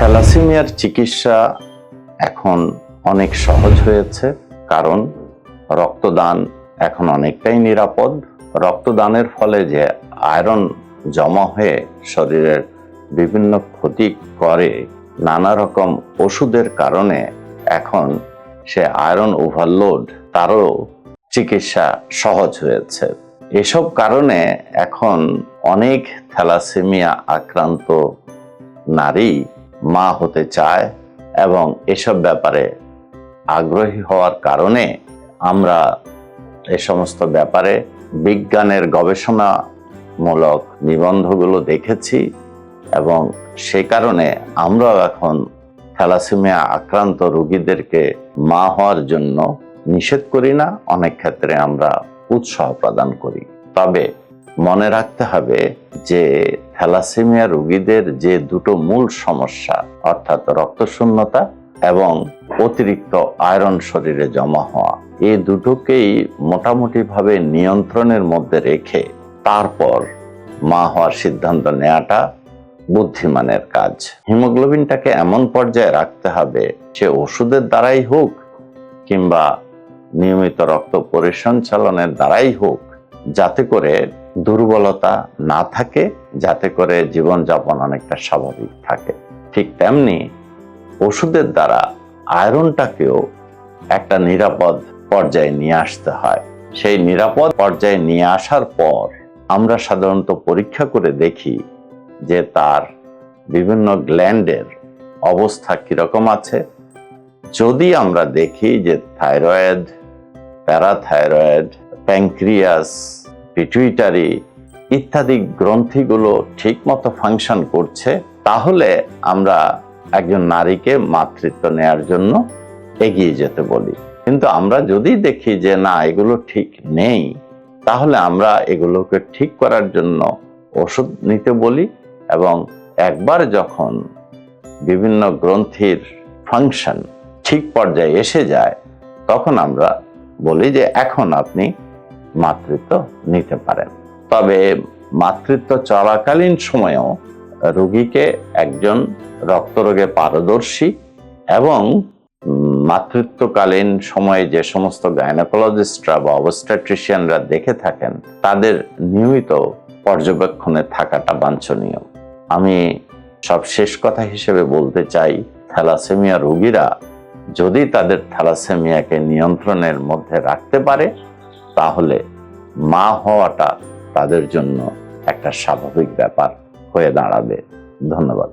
থ্যালাসেমিয়ার চিকিৎসা এখন অনেক সহজ হয়েছে, কারণ রক্তদান এখন অনেকটাই নিরাপদ। রক্তদানের ফলে যে আয়রন জমা হয়ে শরীরের বিভিন্ন ক্ষতি করে নানা রকম ওষুধের কারণে, এখন সে আয়রন ওভারলোড তারও চিকিৎসা সহজ হয়েছে। এসব কারণে এখন অনেক থ্যালাসেমিয়া আক্রান্ত নারী মা হতে চায় এবং এসব ব্যাপারে আগ্রহী হওয়ার কারণে আমরা এ সমস্ত ব্যাপারে বিজ্ঞানের গবেষণামূলক নিবন্ধগুলো দেখেছি এবং সে কারণে আমরাও এখন থ্যালাসেমিয়া আক্রান্ত রোগীদেরকে মা হওয়ার জন্য নিষেধ করি না, অনেক ক্ষেত্রে আমরা উৎসাহ প্রদান করি। তবে মনে রাখতে হবে যে থ্যালাসেমিয়া রোগীদের যে দুটো মূল সমস্যা, অর্থাৎ রক্তশূন্যতা এবং অতিরিক্ত আয়রন শরীরে জমা হওয়া এই দুটোকেই মোটামুটিভাবে নিয়ন্ত্রণের মধ্যে রেখে তারপর মা হওয়ার সিদ্ধান্ত নেওয়াটা বুদ্ধিমানের কাজ। হিমোগ্লোবিনটাকে এমন পর্যায়ে রাখতে হবে, সে ওষুধের দ্বারাই হোক কিংবা নিয়মিত রক্ত পরিসঞ্চালনের দ্বারাই হোক, যাতে করে দুর্বলতা না থাকে, যাতে করে জীবনযাপন অনেকটা স্বাভাবিক থাকে। ঠিক তেমনি ওষুধের দ্বারা আয়রনটাকেও একটা নিরাপদ পর্যায়ে নিয়ে আসতে হয়। সেই নিরাপদ পর্যায়ে নিয়ে আসার পর আমরা সাধারণত পরীক্ষা করে দেখি যে তার বিভিন্ন গ্ল্যান্ডের অবস্থা কীরকম আছে। যদি আমরা দেখি যে থাইরয়েড, প্যারাথাইরয়েড প্যাঙ্ক্রিয়াস পিটুইটারি ইত্যাদি গ্রন্থিগুলো ঠিকমতো ফাংশন করছে, তাহলে আমরা একজন নারীকে মাতৃত্ব নেয়ার জন্য এগিয়ে যেতে বলি। কিন্তু আমরা যদি দেখি যে না, এগুলো ঠিক নেই, তাহলে আমরা এগুলোকে ঠিক করার জন্য ওষুধ নিতে বলি এবং একবার যখন বিভিন্ন গ্রন্থির ফাংশন ঠিক পর্যায়ে এসে যায়, তখন আমরা বলি যে এখন আপনি মাতৃত্ব নিতে পারেন। তবে মাতৃত্ব চলাকালীন সময়েও রোগীকে একজন রক্তরোগে পারদর্শী এবং মাতৃত্বকালীন সময়ে যে সমস্ত গাইনোকোলজিস্টরা বা অবস্ট্রাট্রিশিয়ানরা দেখে থাকেন, তাদের নিয়মিত পর্যবেক্ষণে থাকাটা বাঞ্ছনীয়। আমি সব শেষ কথা হিসেবে বলতে চাই, থ্যালাসেমিয়া রোগীরা যদি তাদের থ্যালাসেমিয়াকে নিয়ন্ত্রণের মধ্যে রাখতে পারে তাহলে মা হওয়াটা তাদের জন্য একটা স্বাভাবিক ব্যাপার হয়ে দাঁড়াবে। ধন্যবাদ।